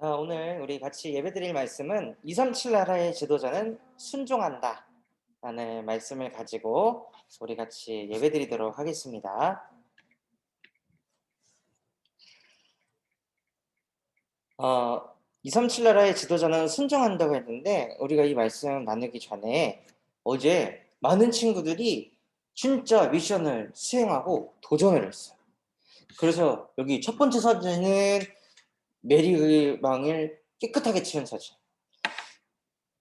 자, 오늘 우리 같이 예배드릴 말씀은 237 나라의 지도자는 순종한다. 라는 말씀을 가지고 우리 같이 예배드리도록 하겠습니다. 어, 237 나라의 지도자는 순종한다고 했는데 우리가 이 말씀 나누기 전에 어제 많은 친구들이 진짜 미션을 수행하고 도전을 했어요. 그래서 여기 첫 번째 사진은 메리방을 깨끗하게 치운 사진.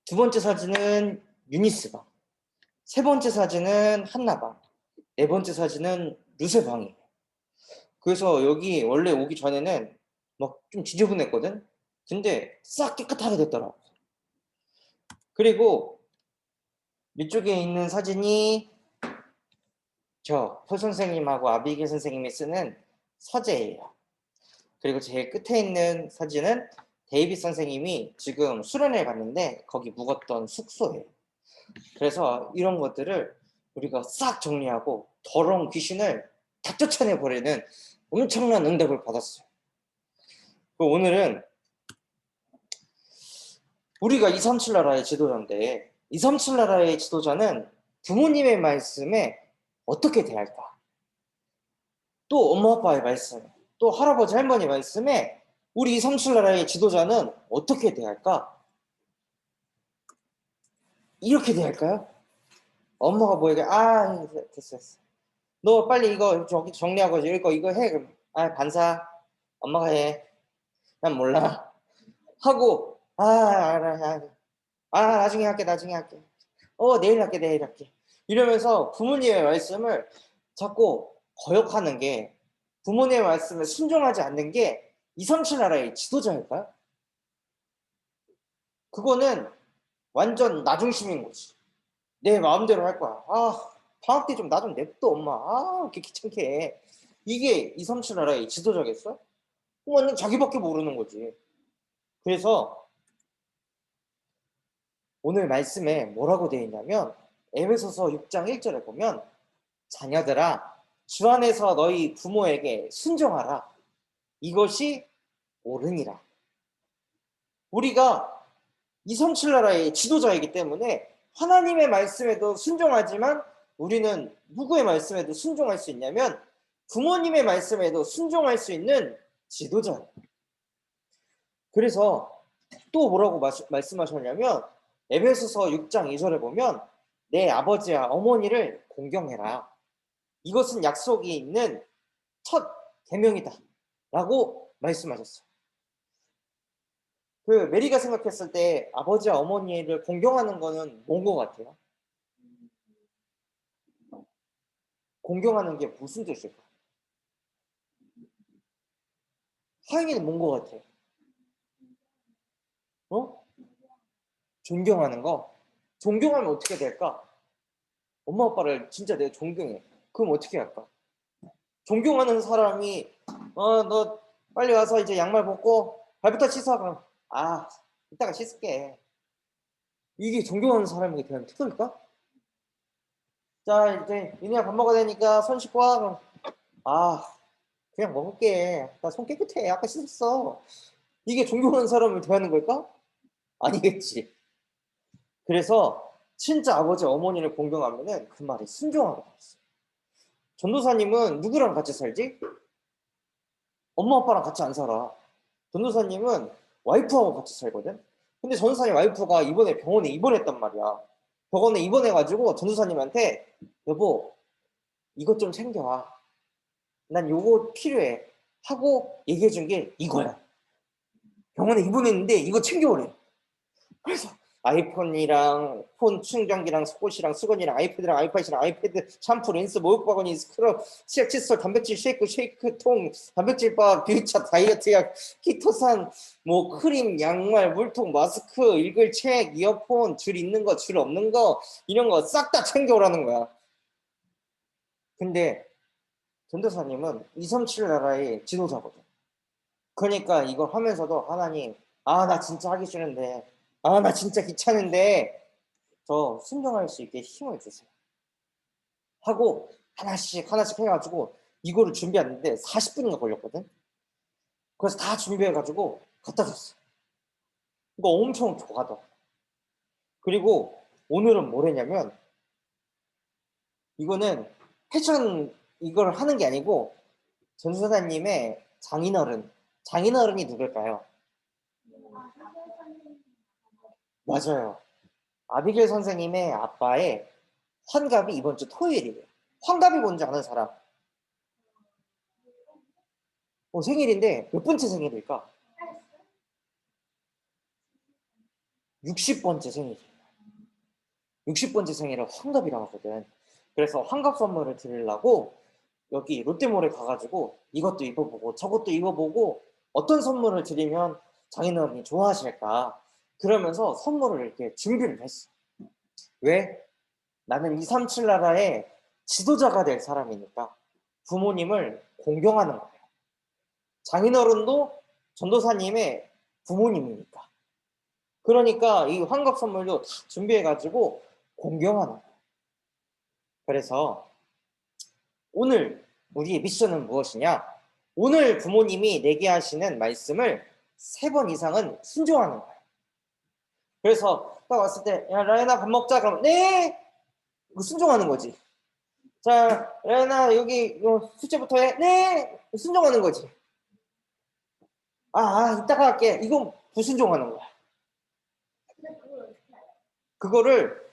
두 번째 사진은 유니스 방. 세 번째 사진은 한나 방. 네 번째 사진은 루세 방이에요. 그래서 여기 원래 오기 전에는 막 좀 지저분했거든? 근데 싹 깨끗하게 됐더라고. 그리고 이쪽에 있는 사진이 저 폴 선생님하고 아비길 선생님이 쓰는 서재예요. 그리고 제일 끝에 있는 사진은 데이빗 선생님이 지금 수련회 갔는데 거기 묵었던 숙소예요. 그래서 이런 것들을 우리가 싹 정리하고 더러운 귀신을 다 쫓아내 버리는 엄청난 응답을 받았어요. 그 오늘은 우리가 237 나라의 지도자인데 237 나라의 지도자는 부모님의 말씀에 어떻게 대할까? 또 엄마 아빠의 말씀, 또 할아버지 할머니 말씀에 우리 237 나라의 지도자는 어떻게 대할까? 이렇게 대할까요? 엄마가 뭐에게 아 됐어 됐어. 너 빨리 이거 저기 정리하고 이거 이거 해 그럼. 아 반사. 엄마가 해 난 몰라. 하고 아 알아 아, 아 나중에 할게 나중에 할게. 어 내일 할게 내일 할게. 이러면서 부모님의 말씀을 자꾸 거역하는 게 부모님의 말씀에 순종하지 않는 게237 나라의 지도자일까요? 그거는 완전 나중심인 거지. 내 마음대로 할 거야. 아, 방학 때 좀 나 좀 냅둬, 엄마. 아, 이렇게 귀찮게 해. 이게 237 나라의 지도자겠어? 완전 자기밖에 모르는 거지. 그래서 오늘 말씀에 뭐라고 되어 있냐면 에베소서 6장 1절에 보면 자녀들아 주 안에서 너희 부모에게 순종하라. 이것이 옳으니라. 우리가 237 나라의 지도자이기 때문에 하나님의 말씀에도 순종하지만 우리는 누구의 말씀에도 순종할 수 있냐면 부모님의 말씀에도 순종할 수 있는 지도자예요. 그래서 또 뭐라고 말씀하셨냐면 에베소서 6장 2절에 보면 내 아버지와 어머니를 공경해라. 이것은 약속이 있는 첫 계명이다. 라고 말씀하셨어요. 그 메리가 생각했을 때 아버지와 어머니를 공경하는 거는 뭔 것 같아요? 공경하는 게 무슨 뜻일까? 하인이는 뭔 것 같아요? 어? 존경하는 거? 존경하면 어떻게 될까? 엄마 아빠를 진짜 내가 존경해. 그럼 어떻게 할까? 존경하는 사람이 어 너 빨리 와서 이제 양말 벗고 발부터 씻어. 그럼 아 이따가 씻을게. 이게 존경하는 사람에게 대한 태도일까? 자 이제 윤희야 밥 먹어야 되니까 손 씻고 와. 그럼 아 그냥 먹을게. 나 손 깨끗해. 아까 씻었어. 이게 존경하는 사람을 대하는 걸까? 아니겠지. 그래서 진짜 아버지 어머니를 공경하면은 그 말이 순종하게 됐어 전도사님은 누구랑 같이 살지? 엄마 아빠랑 같이 안 살아 전도사님은 와이프하고 같이 살거든. 근데 전도사님 와이프가 이번에 병원에 입원했단 말이야. 병원에 입원해가지고 전도사님한테 여보 이것 좀 챙겨와. 난 요거 필요해. 하고 얘기해준 게 이거야. 병원에 입원했는데 이거 챙겨오래. 그래서 아이폰이랑 폰 충전기랑 속옷이랑 수건이랑 아이패드랑 아이팟이랑 아이패드 샴푸 린스 목욕바구니 스크럽 치약 칫솔 단백질 쉐이크 쉐이크 통 단백질바 비우차 다이어트 약 키토산 뭐 크림 양말 물통 마스크 읽을 책 이어폰 줄 있는 거 줄 없는 거 이런 거 싹 다 챙겨오라는 거야. 근데 전도사님은 237 나라의 지도자거든. 그러니까 이걸 하면서도 하나님 아 나 진짜 하기 싫은데 아, 나 진짜 귀찮은데 저 순종할 수 있게 힘을 주세요. 하고 하나씩 하나씩 해가지고 이거를 준비하는데 40분인가 걸렸거든. 그래서 다 준비해가지고 갖다 줬어. 이거 엄청 좋아하더라. 그리고 오늘은 뭐랬냐면 이거는 패션 이걸 하는 게 아니고 전수사님의 장인어른 장인어른이 누굴까요? 맞아요. 아비길 선생님의 아빠의 환갑이 이번 주 토요일이에요. 환갑이 뭔지 아는 사람? 어, 생일인데 몇 번째 생일일까? 60번째 생일이에요. 60번째 생일을 환갑이라고 하거든. 그래서 환갑 선물을 드리려고 여기 롯데몰에 가가지고 이것도 입어보고 저것도 입어보고 어떤 선물을 드리면 장인어른이 좋아하실까 그러면서 선물을 이렇게 준비를 했어. 왜? 나는 237 나라의 지도자가 될 사람이니까 부모님을 공경하는 거예요. 장인어른도 전도사님의 부모님이니까. 그러니까 이 환갑 선물도 준비해가지고 공경하는 거예요. 그래서 오늘 우리의 미션은 무엇이냐? 오늘 부모님이 내게 하시는 말씀을 세 번 이상은 순종하는 거예요. 그래서 딱 왔을 때, 야, 라연아 밥 먹자. 그럼, 네! 순종하는 거지. 자, 라연아 여기 이거 숙제부터 해. 네! 순종하는 거지. 아, 아, 이따가 할게. 이건 부순종하는 거야. 그거를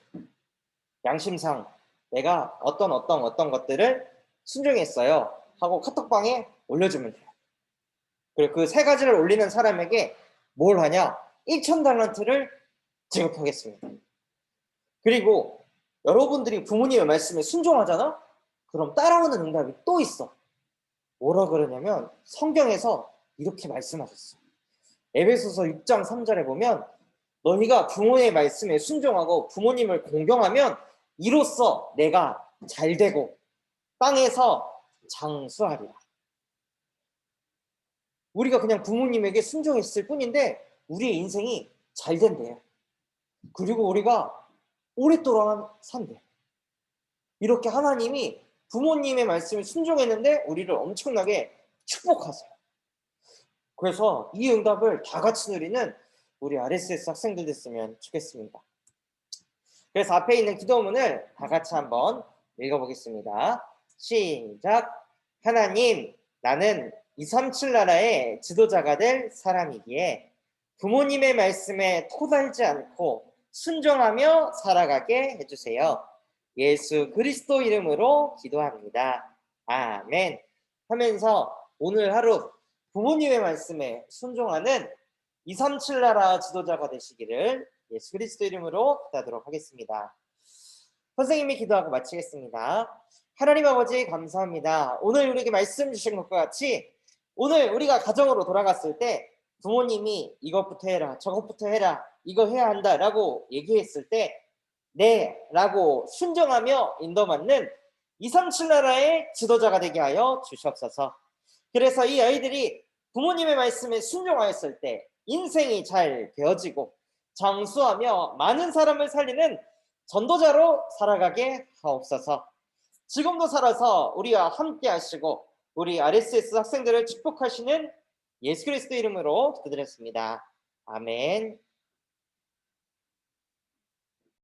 양심상 내가 어떤 어떤 어떤 것들을 순종했어요 하고 카톡방에 올려주면 돼요. 그리고 그 세 가지를 올리는 사람에게 뭘 하냐? 1천 달란트를 지급하겠습니다. 그리고 여러분들이 부모님의 말씀에 순종하잖아? 그럼 따라오는 응답이 또 있어. 뭐라 그러냐면 성경에서 이렇게 말씀하셨어. 에베소서 6장 3절에 보면 너희가 부모의 말씀에 순종하고 부모님을 공경하면 이로써 내가 잘 되고 땅에서 장수하리라. 우리가 그냥 부모님에게 순종했을 뿐인데 우리의 인생이 잘 된대요. 그리고 우리가 오랫동안 산대. 이렇게 하나님이 부모님의 말씀에 순종했는데 우리를 엄청나게 축복하세요. 그래서 이 응답을 다 같이 누리는 우리 RSS 학생들 됐으면 좋겠습니다. 그래서 앞에 있는 기도문을 다 같이 한번 읽어보겠습니다. 시작. 하나님, 나는 237 나라의 지도자가 될 사람이기에 부모님의 말씀에 토달지 않고 순종하며 살아가게 해주세요. 예수 그리스도 이름으로 기도합니다. 아멘. 하면서 오늘 하루 부모님의 말씀에 순종하는 237 나라 지도자가 되시기를 예수 그리스도 이름으로 기도하도록 하겠습니다. 선생님이 기도하고 마치겠습니다. 하나님 아버지 감사합니다. 오늘 우리에게 말씀 주신 것과 같이 오늘 우리가 가정으로 돌아갔을 때 부모님이 이것부터 해라 저것부터 해라 이거 해야 한다 라고 얘기했을 때 네 라고 순종하며 인도받는 237 나라의 지도자가 되게 하여 주시옵소서. 그래서 이 아이들이 부모님의 말씀에 순종하였을 때 인생이 잘 되어지고 장수하며 많은 사람을 살리는 전도자로 살아가게 하옵소서. 지금도 살아서 우리와 함께 하시고 우리 RSS 학생들을 축복하시는 예수 그리스도 이름으로 기도드렸습니다. 아멘.